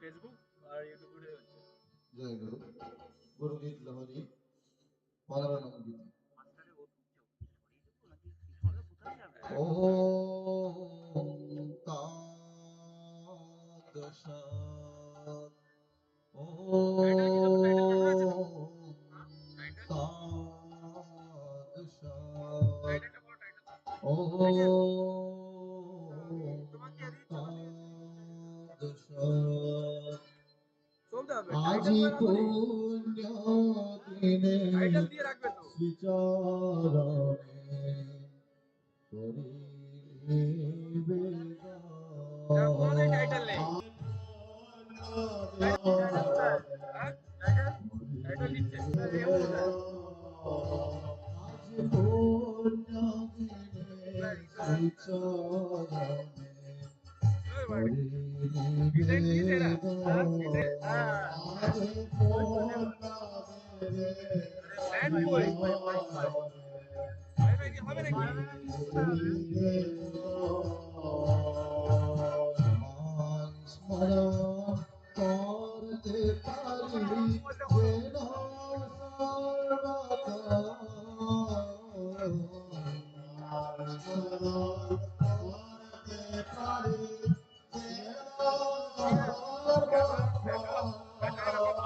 Facebook আর ইউটিউবে হচ্ছে জয় গুরু গুরু গীত লহরি পদারানন্দ গীত ও তা দশা ও আজি পুণ্য দিনে শ্রীচরণে Hello.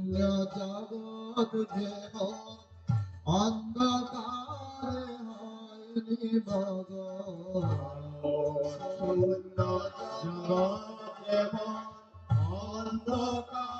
শূন্য জগৎ যে অন্ধকারে হয় নিবগ শূন্য অন্ধকার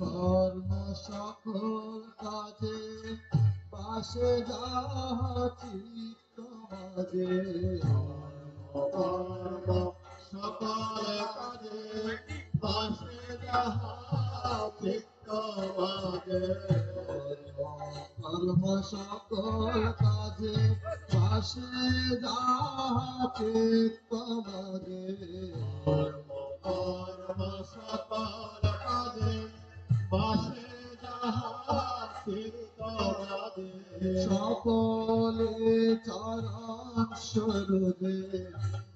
কর্ম সকল কাজে পাশে যাচ্ছি সকলে চরণ সরদে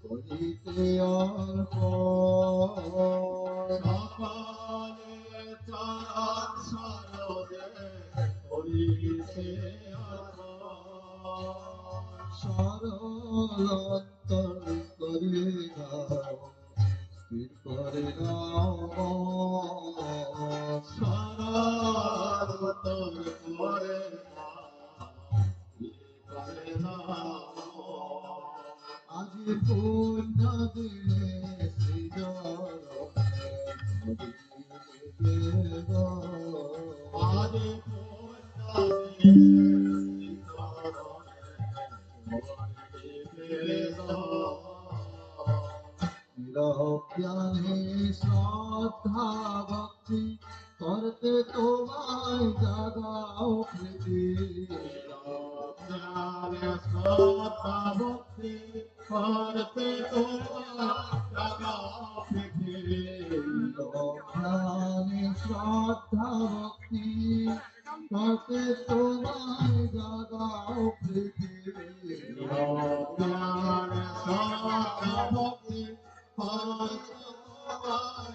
করিতে অর্প সকলে চরণ সরদে করিতে অর্প সরল দিনে সৃজনে আজ জ্ঞানে শ্রদ্ধা ভক্তি করতে তোমায় জাগাও প্রীতি ভক্তি করতে তোমার পৃথিবী জ্ঞানে শ্রদ্ধা ভক্তি করতে তোমায় জাগাও পৃথিবী।